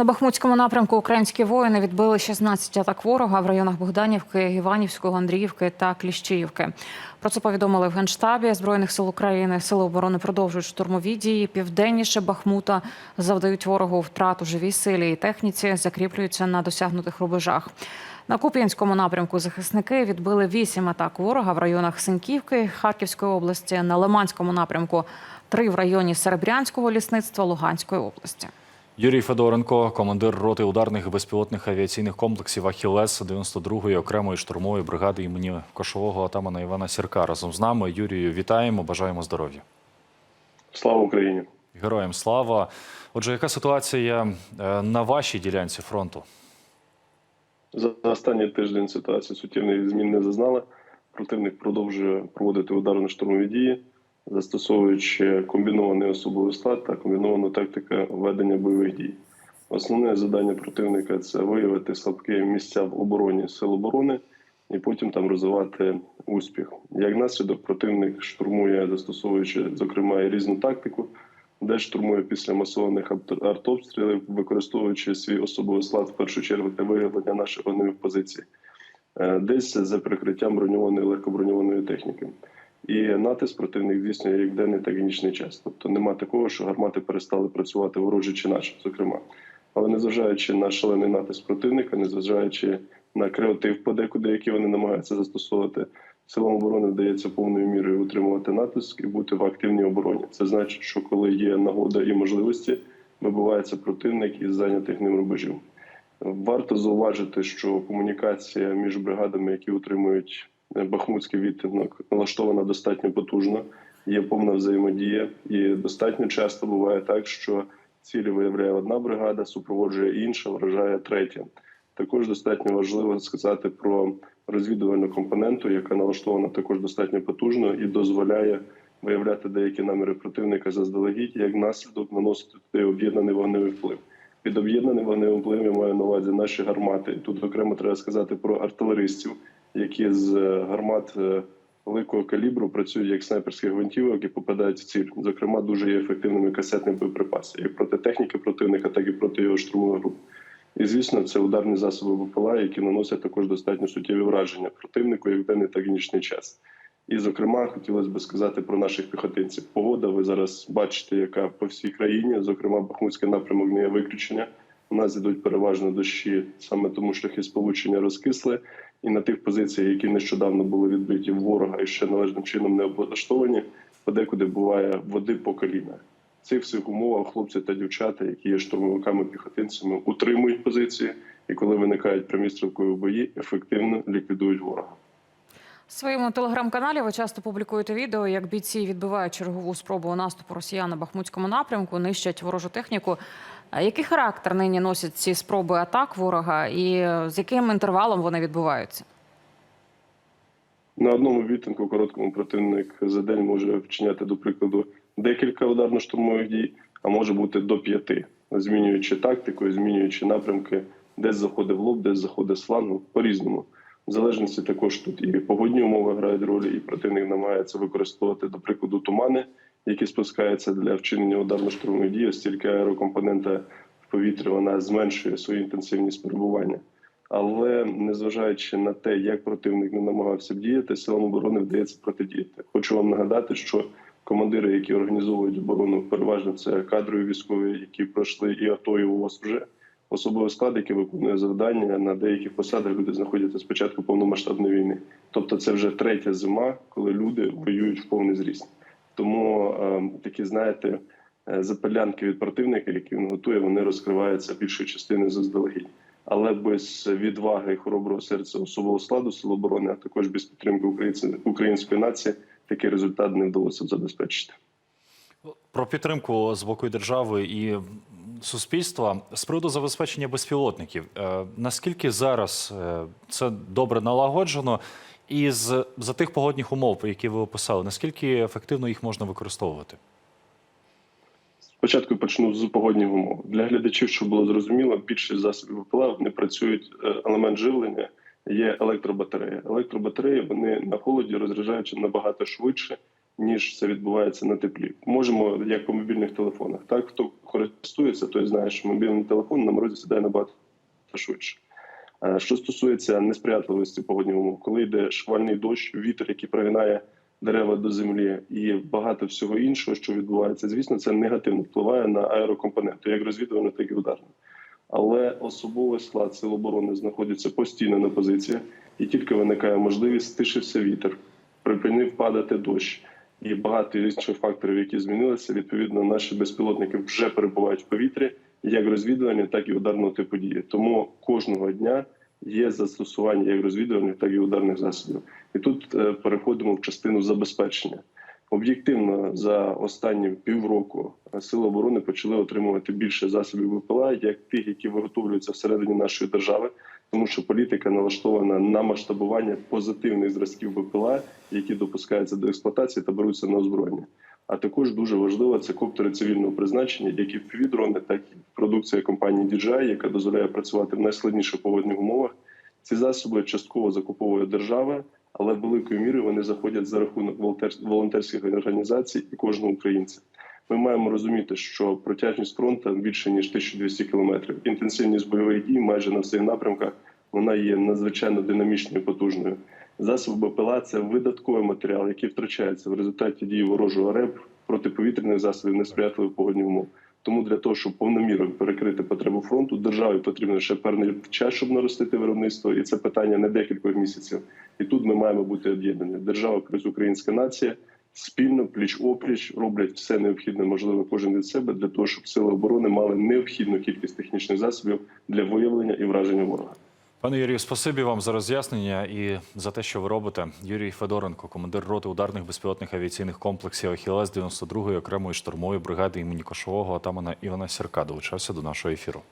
На Бахмутському напрямку українські воїни відбили 16 атак ворога в районах Богданівки, Іванівського, Андріївки та Кліщіївки. Про це повідомили в Генштабі Збройних сил України. Сили оборони продовжують штурмові дії. Південніше Бахмута завдають ворогу втрат у живій силі і техніці, закріплюються на досягнутих рубежах. На Куп'янському напрямку захисники відбили вісім атак ворога в районах Синьківки, Харківської області, на Лиманському напрямку три в районі Серебрянського лісництва Луганської області. Юрій Федоренко, командир роти ударних безпілотних авіаційних комплексів Ахілес 92-ї окремої штурмової бригади імені кошового атамана Івана Сірка. Разом з нами Юрію вітаємо, бажаємо здоров'я. Слава Україні! Героям слава. Отже, яка ситуація е, на вашій ділянці фронту? За останній тиждень ситуація суттєвних змін не зазнала. Противник продовжує проводити ударно-штурмові дії, застосовуючи комбінований особовий склад та комбіновану тактику ведення бойових дій. Основне завдання противника це виявити слабкі місця в обороні сил оборони і потім там розвивати успіх. Як наслідок, противник штурмує, застосовуючи зокрема і різну тактику, де штурмує після масованих артобстрілів, використовуючи свій особовий склад в першу чергу для виявлення наших вогневих позицій, Е, десь за прикриттям броньованої легкоброньованої техніки. І натиск противник здійснює як денний, так і нічний час. Тобто нема такого, що гармати перестали працювати ворожі чи наші, зокрема. Але незважаючи на шалений натиск противника, незважаючи на креатив подекуди, який вони намагаються застосовувати, силам оборони вдається повною мірою утримувати натиск і бути в активній обороні. Це значить, що коли є нагода і можливості, вибивається противник із зайнятих ним рубежів. Варто зауважити, що комунікація між бригадами, які утримують Бахмутський відтинок, налаштована достатньо потужно. Є повна взаємодія, і достатньо часто буває так, що цілі виявляє одна бригада, супроводжує інша, вражає третя. Також достатньо важливо сказати про розвідувальну компоненту, яка налаштована також достатньо потужно і дозволяє виявляти деякі наміри противника заздалегідь, як наслідок наносити об'єднаний вогневий вплив. Під об'єднаним вогневим впливом я маю на увазі наші гармати. Тут окремо треба сказати про артилеристів, які з е, гармат е, великого калібру працюють як снайперські гвинтівок і попадають в ціль. Зокрема, дуже є ефективними касетні боєприпаси, як проти техніки противника, так і проти його штурмових груп. І звісно, це ударні засоби БПЛА, які наносять також достатньо суттєві враження противнику, як в денний, так і нічний час. І, зокрема, хотілося б сказати про наших піхотинців. Погода ви зараз бачите, яка по всій країні, зокрема, Бахмутський напрямок не є виключення. У нас ідуть переважно дощі, саме тому шляхи сполучення розкисли. І на тих позиціях, які нещодавно були відбиті ворога і ще належним чином не облаштовані, подекуди буває води по коліна. В цих всіх умовах хлопці та дівчата, які є штурмовиками піхотинцями, утримують позиції, і коли виникають прямі стрілкові бої, ефективно ліквідують ворога. В своєму телеграм-каналі ви часто публікуєте відео, як бійці відбивають чергову спробу наступу росіян на Бахмутському напрямку, нищать ворожу техніку. Який характер нині носять ці спроби атак ворога, і з яким інтервалом вони відбуваються? На одному відтинку короткому противник за день може вчиняти, до прикладу, декілька ударно-штурмових дій, а може бути до п'яти, змінюючи тактику, змінюючи напрямки, десь заходить в лоб, десь заходить з флангу, по-різному. В залежності також тут і погодні умови грають роль, і противник намагається використовувати, до прикладу, тумани, які спускаються для вчинення ударно-штурмових дій, оскільки аерокомпонента в повітрі вона зменшує свою інтенсивність перебування. Але незважаючи на те, як противник не намагався б діяти, силам оборони вдається протидіяти. Хочу вам нагадати, що командири, які організовують оборону, переважно це кадрові військові, які пройшли і АТО, і ООС вже особовий склад, який виконує завдання на деяких посадах. Люди знаходяться з початку повномасштабної війни. Тобто, це вже третя зима, коли люди воюють в повний зріст. Тому е, такі, знаєте, е, запалянки від противника, які він готує, вони розкриваються більшою частиною заздалегідь. Але без відваги і хороброго серця особового складу сил оборони, а також без підтримки української нації, такий результат не вдалося б забезпечити. Про підтримку з боку держави і суспільства з приводу забезпечення безпілотників. Е, Наскільки зараз е, це добре налагоджено, і з за тих погодних умов, які ви описали, наскільки ефективно їх можна використовувати? Спочатку почну з погодних умов. Для глядачів, щоб було зрозуміло, більшість засобів ВПЛА вони працюють е, елемент живлення. Є електробатарея. Електробатареї вони на холоді розряджаються набагато швидше, ніж це відбувається на теплі. Можемо як по мобільних телефонах. Так хто користується, той знає, що мобільний телефон на морозі сідає набагато швидше. Е, Що стосується несприятливості погодних умов, коли йде шквальний дощ, вітер, який пригинає дерева до землі, і багато всього іншого, що відбувається, звісно, це негативно впливає на аерокомпоненту, як розвідувальну, так і ударну. Але особовий склад сил оборони знаходиться постійно на позиціях, і тільки виникає можливість, стишився вітер, припинив падати дощ. І багато інших факторів, які змінилися, відповідно, наші безпілотники вже перебувають в повітрі, як розвідувальні, так і ударного типу дії. Тому кожного дня є застосування як розвідувальних, так і ударних засобів. І тут е, переходимо в частину забезпечення. Об'єктивно, за останні півроку е, сили оборони почали отримувати більше засобів ВПЛА, як тих, які виготовлюються всередині нашої держави, тому що політика налаштована на масштабування позитивних зразків ВПЛА, які допускаються до експлуатації та беруться на озброєння. А також дуже важливо це коптери цивільного призначення, які в дрони, так і продукція компанії DJI, яка дозволяє працювати в найскладніших погодних умовах. Ці засоби частково закуповує держава, але великою мірою вони заходять за рахунок волонтер- волонтерських організацій і кожного українця. Ми маємо розуміти, що протяжність фронту більше ніж 1200 кілометрів. Інтенсивність бойових дій майже на всіх напрямках вона є надзвичайно динамічною і потужною. Засоби БПЛА – це видатковий матеріал, який втрачається в результаті дії ворожого РЕБ протиповітряних засобів несприятливих погодних умов. Тому для того, щоб повномірно перекрити потребу фронту, державі потрібно ще певний час, щоб наростити виробництво, і це питання не декількох місяців. І тут ми маємо бути об'єднані. Держава плюс українська нація спільно, пліч опліч, роблять все необхідне, можливе кожен від себе для того, щоб сили оборони мали необхідну кількість технічних засобів для виявлення і враження ворога. Пане Юрію, спасибі вам за роз'яснення і за те, що ви робите. Юрій Федоренко, командир роти ударних безпілотних авіаційних комплексів Ахілес 92-ї окремої штурмової бригади імені Кошового отамана Івана Сірка, долучався до нашого ефіру.